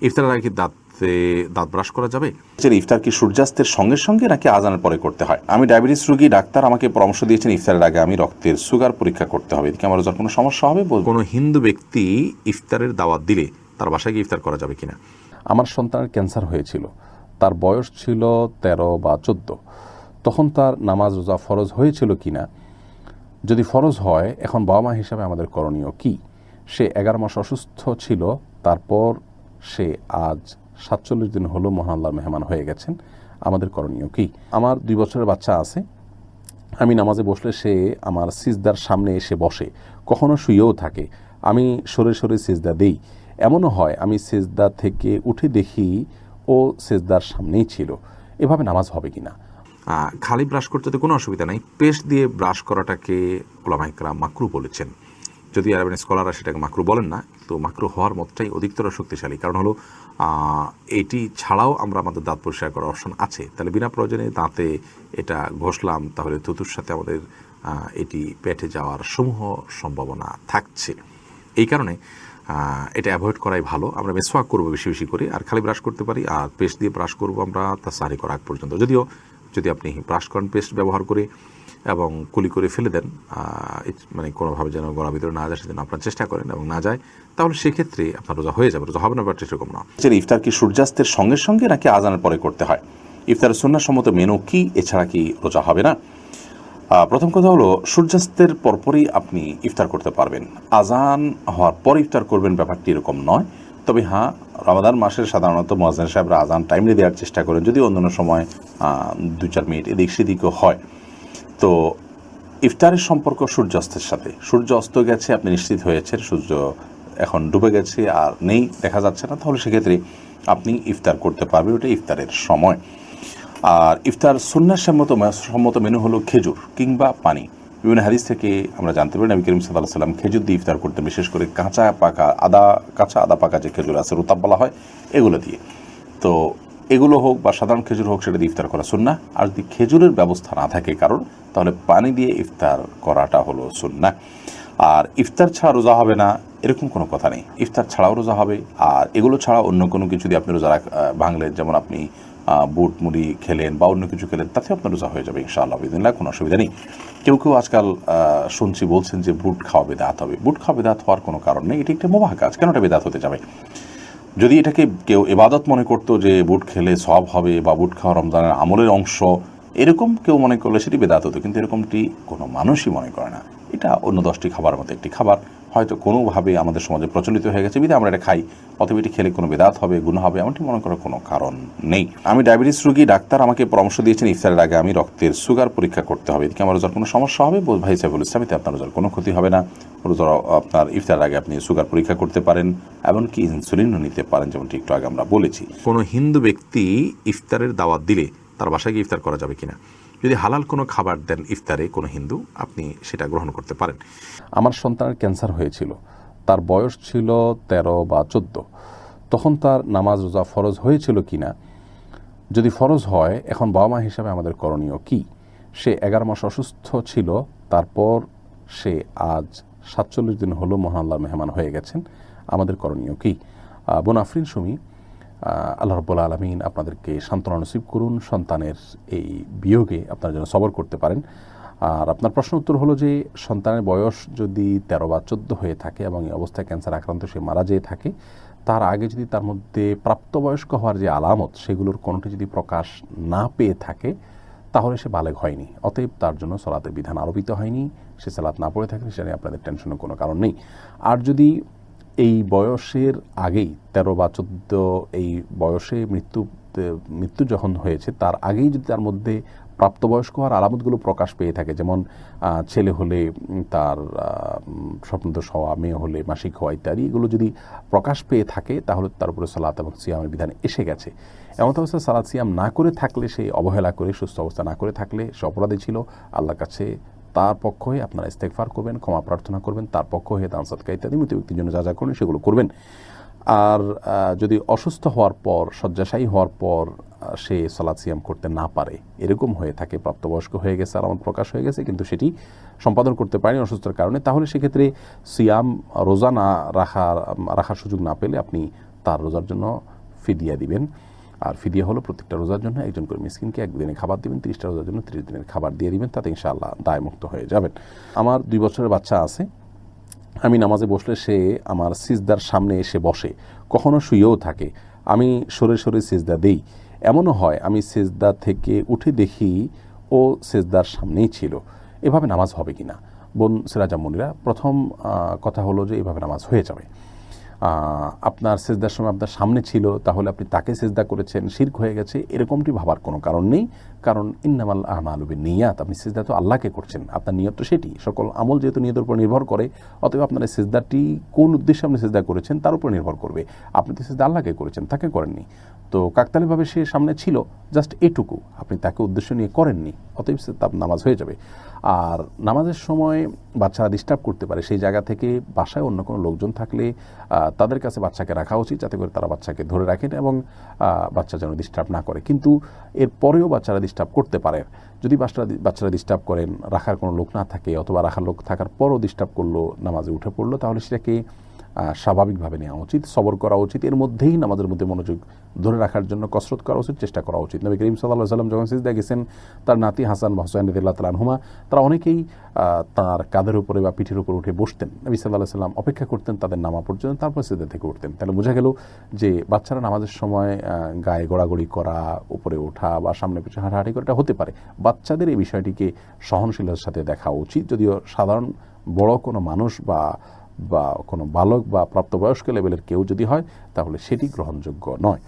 ইফতারের আগে কি দাঁতে দাঁত ব্রাশ করা যাবে? যে ইফতার কি সূর্যাস্তের সঙ্গে সঙ্গে নাকি আজানের পরে করতে হয়? আমি ডায়াবেটিস রোগী ডাক্তার আমাকে পরামর্শ দিয়েছেন ইফতারের আগে আমি রক্তের সুগার পরীক্ষা করতে হবে। এদিকে আমার রোজার কোনো সমস্যা হবে? বলব কোনো হিন্দু ব্যক্তি ইফতারের দাওয়াত দিলে তার বাসায় গিয়ে ইফতার করা যাবে কিনা? আমার সন্তানের ক্যান্সার হয়েছিল। তার বয়স ছিল তেরো বা চোদ্দ। তখন তার নামাজ রোজা ফরজ হয়েছিল কিনা? যদি ফরজ হয় এখন বাবা মা হিসাবে আমাদের করণীয় কি? সে এগারো মাস অসুস্থ ছিল তারপর সে আজ সাতচল্লিশ দিন হলো মহান আল্লাহর মেহমান হয়ে গেছেন। আমাদের করণীয় কি? আমার দুই বছরের বাচ্চা আছে। আমি নামাজে বসলে সে আমার সিজদার সামনে এসে বসে, কখনো শুয়েও থাকে। আমি সরে সরে সিজদা দেই। এমনও হয়, আমি সিজদা থেকে উঠে দেখি ও সিজদার সামনেই ছিল। এভাবে নামাজ হবে কি না খালি ব্রাশ করতে তো কোনো অসুবিধা নাই। পেস্ট দিয়ে ব্রাশ করাটাকে ওলামাইকরা মাকরু বলেছেন। যদি আরবেন স্কলাররা সেটাকে মাকরু বলেন না, তো মাকরু হওয়ার মতটাই অধিকতর শক্তিশালী। কারণ হলো এটি ছাড়াও আমরা আমাদের দাঁত পরিষ্কার করার অপশন আছে। তাহলে বিনা প্রয়োজনে দাঁতে এটা ঘষলাম, তাহলে থুতুর সাথে আমাদের এটি পেটে যাওয়ার সমূহ সম্ভাবনা থাকছে। এই কারণে এটা অ্যাভয়েড করাই ভালো। আমরা মেসওয়াক করব বেশি বেশি করে, আর খালি ব্রাশ করতে পারি, আর পেস্ট দিয়ে ব্রাশ করব আমরা তা সারি করা আগ পর্যন্ত। যদিও যদি আপনি ব্রাশ করেন পেস্ট ব্যবহার করে এবং কুলি করে ফেলে দেন মানে কোনোভাবে যেন গলা ভিতরে না যায়, সেজন্য আপনার চেষ্টা করেন এবং না যায়। তাহলে সেক্ষেত্রে আপনার রোজা হয়ে যাবে, রোজা হবে না ব্যাপারটা সেরকম না। ইফতার কি সূর্যাস্তের সঙ্গে সঙ্গে নাকি আজানের পরে করতে হয়? ইফতারের সুন্নাসম্মত মেনু কি? এছাড়া কি রোজা হবে না? প্রথম কথা হলো, সূর্যাস্তের পরপরই আপনি ইফতার করতে পারবেন। আজান হওয়ার পর ইফতার করবেন, ব্যাপারটি এরকম নয়। তবে হ্যাঁ রমাদান মাসের সাধারণত মহাজান সাহেবরা আজান টাইমলি দেওয়ার চেষ্টা করেন যদি অন্যান্য সময় দু চার মিনিট এদিক সেদিকও হয়। তো ইফতারের সম্পর্ক সূর্যাস্তের সাথে। সূর্য অস্ত গেছে, আপনি নিশ্চিত হয়েছেন, সূর্য এখন ডুবে গেছে আর নেই, দেখা যাচ্ছে না। তাহলে সেক্ষেত্রে আপনি ইফতার করতে পারবেন, ওটা ইফতারের সময়। আর ইফতার সুন্নার সম্মত সম্মত মেনু হলো খেজুর কিংবা পানি। বিভিন্ন হাদিস থেকে আমরা জানতে পারি, নবী করিম সাল্লাহ সাল্লাম খেজুর দিয়ে ইফতার করতে বিশেষ করে কাঁচা পাকা আদা, কাঁচা আদা পাকা যে খেজুর আছে, রোতাব বলা হয়, এগুলো দিয়ে। তো এগুলো হোক বা সাধারণ খেজুর হোক, সেটা দিয়ে ইফতার করা সুন্না। আর যদি খেজুরের ব্যবস্থা না থাকে কারণ, তাহলে পানি দিয়ে ইফতার করাটা হলো সুন্না। আর ইফতার ছাড়া রোজা হবে না, এরকম কোনো কথা নেই। ইফতার ছাড়াও রোজা হবে, আর এগুলো ছাড়া অন্য কোনো কিছু দিয়ে আপনি রোজা ভাঙলেন, যেমন আপনি বুট, মুড়ি খেলেন বা অন্য কিছু খেলেন, তাতে আপনার রোজা হয়ে যাবে ইনশাআল্লাহ বিদিনলা কোনো অসুবিধা নেই। কেউ কেউ আজকাল শুনছি বলছেন যে বুট খাওয়া বেদাত হবে। বুট খাওয়া বেদাত হওয়ার কোনো কারণ নেই, এটি একটা মোবাহ কাজ। কেন এটা বেদাত হতে যাবে? যদি এটাকে কেউ এবাদত মনে করতো যে বুট খেলে সব হবে বা বুট খাওয়া রমজানের আমলের অংশ, এরকম কেউ মনে করলে সেটি বেদাত হতো। কিন্তু এরকমটি কোনো মানুষই মনে করে না। এটা অন্য দশটি খাবার মতো একটি খাবার। হয়তো কোনোভাবে আমাদের সমাজে প্রচলিত হয়ে গেছে। বিধে আমরা এটা খাই। অথবা এটি খেলে কোনো বেদাত হবে গুণ হবে, এমনটি মনে করার কোনো কারণ নেই। আমি ডায়াবেটিস রোগী, ডাক্তার আমাকে পরামর্শ দিয়েছেন, ইফতারের আগে আমি রক্তের সুগার পরীক্ষা করতে হবে। এদিকে আমার রোজার কোনো সমস্যা হবে? ভাই সাহেবুল ইসলামিতে আপনার রোজার কোনো ক্ষতি হবে না। রোজার, আপনার ইফতারের আগে আপনি সুগার পরীক্ষা করতে পারেন, এমনকি ইনসুলিনও নিতে পারেন, যেমনটি একটু আগে আমরা বলেছি। কোনো হিন্দু ব্যক্তি ইফতারের দাওয়াত দিলে তার বাসায় গিয়ে ইফতার করা যাবে কিনা? যদি হালাল কোনো খাবার দেন ইফতারে কোনো হিন্দু, আপনি সেটা গ্রহণ করতে পারেন। আমার সন্তানের ক্যান্সার হয়েছিল। তার বয়স ছিল তেরো বা চোদ্দ। তখন তার নামাজ, রোজা ফরজ হয়েছিল কিনা? যদি ফরজ হয়, এখন বাবা মা হিসাবে আমাদের করণীয় কি? সে এগারো মাস অসুস্থ ছিল, তারপর সে আজ সাতচল্লিশ দিন হলো মহান আল্লাহর মেহমান হয়ে গেছেন। আমাদের করণীয় কি? বোন আফরিন সুমি আল্লাহ রব্বুল আলমিন আপনাদেরকে সান্ত্বনা নসিব করুন, সন্তানের এই বিয়োগে আপনারা যেন সবর করতে পারেন। আর আপনার প্রশ্ন উত্তর হলো যে, সন্তানের বয়স যদি তেরো বা চোদ্দ হয়ে থাকে এবং এই অবস্থায় ক্যান্সার আক্রান্ত সে মারা যেয়ে থাকে, তার আগে যদি তার মধ্যে প্রাপ্তবয়স্ক হওয়ার যে আলামত, সেগুলোর কোনোটি যদি প্রকাশ না পেয়ে থাকে, তাহলে সে বালেগ হয়নি। অতএব তার জন্য সলাতের বিধান আরোপিত হয়নি। সে সালাত না পড়ে থাকে সেটা নিয়ে আপনাদের টেনশনের কোনো কারণ নেই। আর যদি এই বয়সের আগেই, তেরো বা চোদ্দ এই বয়সে মৃত্যু মৃত্যু যখন হয়েছে, তার আগেই যদি তার মধ্যে প্রাপ্তবয়স্ক হওয়ার আলামতগুলো প্রকাশ পেয়ে থাকে, যেমন ছেলে হলে তার স্বপ্নদোষ হওয়া, মেয়ে হলে মাসিক হওয়া ইত্যাদি, এগুলো যদি প্রকাশ পেয়ে থাকে, তাহলে তার উপরে সালাত এবং সিয়ামের বিধান এসে গেছে। এমন অবস্থায় সালাত, সিয়াম না করে থাকলে সে অবহেলা করে, সুস্থ অবস্থা না করে থাকলে সে অপরাধী ছিল। আল্লাহর কাছে তার পক্ষ হয়ে আপনারা ইস্তেকফার করবেন, ক্ষমা প্রার্থনা করবেন, তার পক্ষ হয়ে দান সৎকা ইত্যাদি, মৃত ব্যক্তির জন্য যা যা করবেন সেগুলো করবেন। আর যদি অসুস্থ হওয়ার পর, শয্যাশায়ী হওয়ার পর সে সলাৎ সিয়াম করতে না পারে, এরকম হয়ে থাকে, প্রাপ্তবয়স্ক হয়ে গেছে আমার প্রকাশ হয়ে গেছে, কিন্তু সেটি সম্পাদন করতে পারেনি অসুস্থতার কারণে, তাহলে সেক্ষেত্রে সিয়াম, রোজা না রাখার রাখার সুযোগ না পেলে আপনি তার রোজার জন্য ফিদিয়া দিবেন। আর ফিদিয়া হলো প্রত্যেকটা রোজার জন্য একজন করে মিসকিনকে একদিনে খাবার দিবেন, তিরিশটা রোজার জন্য তিরিশ দিনের খাবার দিয়ে দিবেন, তাতে ইনশাআল্লাহ দায়মুক্ত হয়ে যাবেন। আমার দুই বছরের বাচ্চা আছে। আমি নামাজে বসলে সে আমার সিজদার সামনে এসে বসে, কখনো শুয়েও থাকে। আমি সরে সরে সিজদা দেই। এমনও হয়, আমি সেজদা থেকে উঠে দেখি ও সেজদার সামনেই ছিল। এভাবে নামাজ হবে কি না বোন সিরাজামনিরা প্রথম কথা হলো যে এভাবে নামাজ হয়ে যাবে। আপনার সেজদার সময় আপনার সামনে ছিল, তাহলে আপনি তাকে সেজদা করেছেন, শির্ক হয়ে গেছে, এরকমটি ভাবার কোনো কারণ নেই। কারণ ইন্নামাল আমালুবে নিয়াত আপনি সেজদা তো আল্লাহকে করছেন, আপনার নিয়ত তো সেটি। সকল আমল যেহেতু নিয়তের উপর নির্ভর করে, অতএব আপনার এই সেজদাটি কোন উদ্দেশ্যে আপনি সেজদা করেছেন তার উপর নির্ভর করবে। আপনি তো সেজদা আল্লাহকে করেছেন, তাকে করেননি। তো কাকতালিভাবে সে সামনে ছিল, জাস্ট এটুকু, আপনি তাকে উদ্দেশ্য নিয়ে করেননি, অতএব তার নামাজ হয়ে যাবে। আর নামাজের সময় বাচ্চারা ডিস্টার্ব করতে পারে, সেই জায়গা থেকে বাসায় অন্য কোনো লোকজন থাকলে তাদের কাছে বাচ্চাকে রাখা উচিত যাতে করে তারা বাচ্চাকে ধরে রাখেন এবং বাচ্চা যেন ডিস্টার্ব না করে। কিন্তু এর পরেও বাচ্চারা ডিস্টার্ব করতে পারে। যদি বাচ্চারা বাচ্চারা ডিস্টার্ব করেন, রাখার কোনো লোক না থাকে অথবা রাখার লোক থাকার পরও ডিস্টার্ব করল, নামাজে উঠে পড়ল, তাহলে সেটাকে স্বাভাবিকভাবে নেওয়া উচিত, সবর করা উচিত, এর মধ্যেই আমাদের মধ্যে মনোযোগ ধরে রাখার জন্য কসরত করা উচিত, চেষ্টা করা উচিত। নবী করিম সাল্লাহ সাল্লাম যখন সিজদা গেছেন, তার নাতি হাসান হোসেন রদিল্লাহ তালানহুমা তারা অনেকেই তার কাঁধের উপরে বা পিঠের উপরে উঠে বসতেন। নবী সাল্লাহ সাল্লাম অপেক্ষা করতেন তাদের নামা পর্যন্ত, তারপর সিজদা থেকে উঠতেন। তাহলে বোঝা গেল যে বাচ্চারা নামাজের সময় গায়ে গড়াগড়ি করা, উপরে ওঠা বা সামনে পিছনে হাঁটাহাঁটি করা এটা হতে পারে। বাচ্চাদের এই বিষয়টিকে সহনশীলতার সাথে দেখা উচিত। যদিও সাধারণ বড় কোনো মানুষ বা বা কোনো বালক বা প্রাপ্তবয়স্ক লেভেলের কেউ যদি হয় তাহলে সেটি গ্রহণযোগ্য নয়।